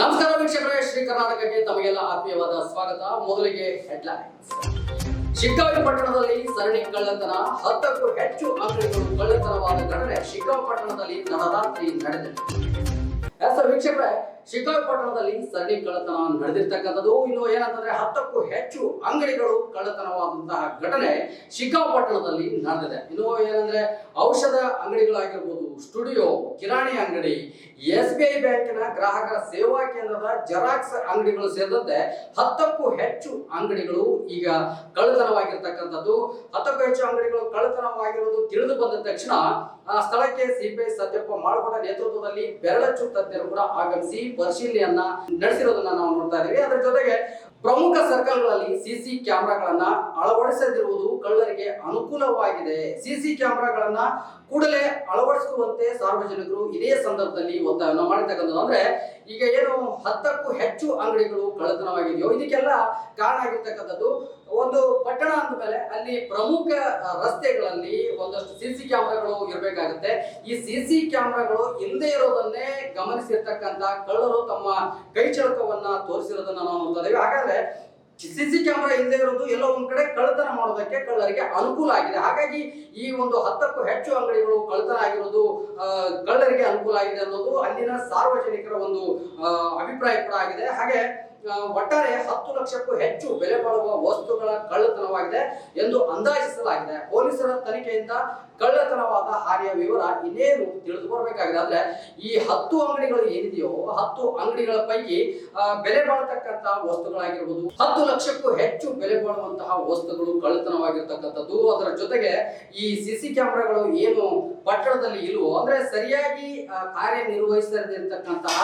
ನಮಸ್ಕಾರ ವೀಕ್ಷಕರೇ, ಶ್ರೀ ಕರ್ನಾಟಕಕ್ಕೆ ತಮಗೆಲ್ಲ ಆತ್ಮೀಯವಾದ ಸ್ವಾಗತ. ಮೊದಲಿಗೆ ಹೆಡ್ಲೈನ್ಸ್ ಶಿಗ್ಗಾವಿ ಪಟ್ಟಣದಲ್ಲಿ ಸರಣಿ ಕಳ್ಳತನ, ಹತ್ತಕ್ಕೂ ಹೆಚ್ಚು ಅಂಗಡಿಗಳು ಕಳ್ಳತನವಾದ ಘಟನೆ ಶಿಗ್ಗಾವಿ ಪಟ್ಟಣದಲ್ಲಿ ತಡರಾತ್ರಿ ನಡೆದಿದೆ. ವೀಕ್ಷಕರೇ ಶಿಗ್ಗಾವಿ ಪಟ್ಟಣದಲ್ಲಿ ಸರಣಿ ಕಳ್ಳತನ ನಡೆದಿರ್ತಕ್ಕಂಥದ್ದು. ಇನ್ನು ಏನಂತಂದ್ರೆ ಹತ್ತಕ್ಕೂ ಹೆಚ್ಚು ಅಂಗಡಿಗಳು ಕಳ್ಳತನವಾದಂತಹ ಘಟನೆ ಶಿಗ್ಗಾವಿ ಪಟ್ಟಣದಲ್ಲಿ ನಡೆದಿದೆ. ಇನ್ನು ಏನಂದ್ರೆ ಔಷಧ ಅಂಗಡಿಗಳಾಗಿರ್ಬೋದು, ಸ್ಟುಡಿಯೋ, ಕಿರಾಣಿ ಅಂಗಡಿ, ಎಸ್ ಬಿ ಐ ಬ್ಯಾಂಕಿನ ಗ್ರಾಹಕರ ಸೇವಾ ಕೇಂದ್ರದ ಜೆರಾಕ್ಸ್ ಅಂಗಡಿಗಳು ಸೇರಿದಂತೆ ಹತ್ತಕ್ಕೂ ಹೆಚ್ಚು ಅಂಗಡಿಗಳು ಈಗ ಕಳ್ಳತನವಾಗಿರ್ತಕ್ಕಂಥದ್ದು. ಹತ್ತಕ್ಕೂ ಹೆಚ್ಚು ಅಂಗಡಿಗಳು ಕಳ್ಳತನವಾಗಿರುವುದು ತಿಳಿದು ಬಂದ ತಕ್ಷಣ ಸ್ಥಳಕ್ಕೆ ಸಿಪಿಐ ಸತ್ಯಪ್ಪ ಮಾಡಿಕೊಂಡ ನೇತೃತ್ವದಲ್ಲಿ ಬೆರಳಚ್ಚು ತಜ್ಞರು ಕೂಡ ಆಗಮಿಸಿ ಪರಿಶೀಲನೆಯನ್ನ ನಡೆಸಿರೋದನ್ನ ನಾವು ನೋಡ್ತಾ ಇದ್ದೀವಿ ಅದರ ಜೊತೆಗೆ ಸಿಸಿ ಕ್ಯಾಮೆರಾಗಳನ್ನ ಅಳವಡಿಸದಿರುವುದು ಕಳ್ಳರಿಗೆ ಅನುಕೂಲವಾಗಿದೆ. ಸಿಸಿ ಕ್ಯಾಮೆರಾಗಳನ್ನ ಕೂಡಲೇ ಅಳವಡಿಸುವಂತೆ ಸಾರ್ವಜನಿಕರು ಇದೇ ಸಂದರ್ಭದಲ್ಲಿ ಒತ್ತಾಯವನ್ನು ಮಾಡಿರ್ತಕ್ಕಂಥದ್ದು. ಅಂದ್ರೆ ಈಗ ಏನು ಹತ್ತಕ್ಕೂ ಹೆಚ್ಚು ಅಂಗಡಿಗಳು ಕಳ್ಳತನವಾಗಿದೆಯೋ, ಇದಕ್ಕೆಲ್ಲ ಕಾರಣ ಆಗಿರ್ತಕ್ಕಂಥದ್ದು. ಒಂದು ಪಟ್ಟಣ ಅಂದ ಮೇಲೆ ಅಲ್ಲಿ ಪ್ರಮುಖ ರಸ್ತೆಗಳಲ್ಲಿ ಒಂದಷ್ಟು ಸಿ ಸಿ ಕ್ಯಾಮ್ರಾಗಳು ಇರಬೇಕಾಗುತ್ತೆ. ಈ ಸಿ ಸಿ ಕ್ಯಾಮ್ರಾಗಳು ಇಲ್ಲದೆ ಇರೋದನ್ನೇ ಗಮನಿಸಿರ್ತಕ್ಕಂಥ ಕಳ್ಳರು ತಮ್ಮ ಕೈ ಚಳಕವನ್ನ ತೋರಿಸಿರೋದನ್ನ ನಾವು ನೋಡ್ತಾ ಇದ್ದೇವೆ. ಹಾಗಾದ್ರೆ ಸಿ ಸಿ ಕ್ಯಾಮ್ರಾ ಇಲ್ಲದೆ ಇರೋದು ಎಲ್ಲೋ ಒಂದ್ ಕಡೆ ಕಳ್ಳತನ ಮಾಡೋದಕ್ಕೆ ಕಳ್ಳರಿಗೆ ಅನುಕೂಲ ಆಗಿದೆ. ಹಾಗಾಗಿ ಈ ಒಂದು ಹತ್ತಕ್ಕೂ ಹೆಚ್ಚು ಅಂಗಡಿಗಳು ಕಳ್ಳತನ ಆಗಿರೋದು ಕಳ್ಳರಿಗೆ ಅನುಕೂಲ ಆಗಿದೆ ಅನ್ನೋದು ಅಲ್ಲಿನ ಸಾರ್ವಜನಿಕರ ಒಂದು ಅಭಿಪ್ರಾಯ ಕೂಡ ಆಗಿದೆ. ಹಾಗೆ ಒಟ್ಟಾರೆ ಹತ್ತು ಲಕ್ಷಕ್ಕೂ ಹೆಚ್ಚು ಬೆಲೆ ಬಾಳುವ ವಸ್ತುಗಳ ಕಳ್ಳತನವಾಗಿದೆ ಎಂದು ಅಂದಾಜಿಸಲಾಗಿದೆ. ಪೊಲೀಸರ ತನಿಖೆಯಿಂದ ಕಳ್ಳತನವಾದ ಹಾನಿಯ ವಿವರ ಇನ್ನೇನು ತಿಳಿದು ಬರಬೇಕಾಗಿದೆ. ಅಂದ್ರೆ ಈ ಹತ್ತು ಅಂಗಡಿಗಳು ಏನಿದೆಯೋ, ಹತ್ತು ಅಂಗಡಿಗಳ ಪೈಕಿ ಬೆಲೆ ಬಾಳತಕ್ಕಂತಹ ವಸ್ತುಗಳಾಗಿರ್ಬೋದು, ಹತ್ತು ಲಕ್ಷಕ್ಕೂ ಹೆಚ್ಚು ಬೆಲೆ ಬಾಳುವಂತಹ ವಸ್ತುಗಳು ಕಳ್ಳತನವಾಗಿರ್ತಕ್ಕಂಥದ್ದು. ಅದರ ಜೊತೆಗೆ ಈ ಸಿಸಿ ಕ್ಯಾಮೆರಾಗಳು ಏನು ಪಟ್ಟಣದಲ್ಲಿ ಇಲ್ವೋ, ಅಂದ್ರೆ ಸರಿಯಾಗಿ ಕಾರ್ಯನಿರ್ವಹಿಸದಿರ್ತಕ್ಕಂತಹ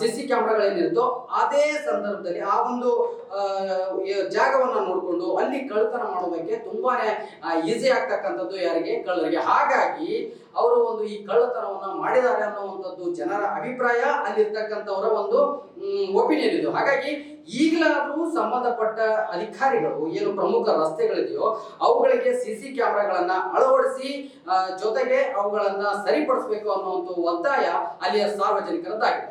ಸಿಸಿ ಕ್ಯಾಮೆರಾಗಳೇನಿರುತ್ತೋ ಅದೇ ಸಂದರ್ಭದಲ್ಲಿ ಆ ಒಂದು ಜಾಗವನ್ನ ನೋಡಿಕೊಂಡು ಅಲ್ಲಿ ಕಳ್ಳತನ ಮಾಡೋದಕ್ಕೆ ತುಂಬಾನೇ ಈಸಿ ಆಗ್ತಕ್ಕಂಥದ್ದು ಯಾರಿಗೆ? ಕಳ್ಳರಿಗೆ. ಹಾಗಾಗಿ ಅವರು ಒಂದು ಈ ಕಳ್ಳತನವನ್ನ ಮಾಡಿದ್ದಾರೆ ಅನ್ನುವಂಥದ್ದು ಜನರ ಅಭಿಪ್ರಾಯ, ಅಲ್ಲಿರ್ತಕ್ಕಂಥವರ ಒಂದು ಒಪಿನಿಯನ್ ಇದು. ಹಾಗಾಗಿ ಈಗಲಾದರೂ ಸಂಬಂಧಪಟ್ಟ ಅಧಿಕಾರಿಗಳು, ಏನು ಪ್ರಮುಖ ರಸ್ತೆಗಳಿದೆಯೋ, ಅವುಗಳಿಗೆ ಸಿ ಸಿ ಕ್ಯಾಮೆರಾಗಳನ್ನ ಅಳವಡಿಸಿ ಜೊತೆಗೆ ಅವುಗಳನ್ನ ಸರಿಪಡಿಸಬೇಕು ಅನ್ನುವಂಥ ಒತ್ತಾಯ ಅಲ್ಲಿಯ ಸಾರ್ವಜನಿಕರದ್ದಾಗಿದೆ.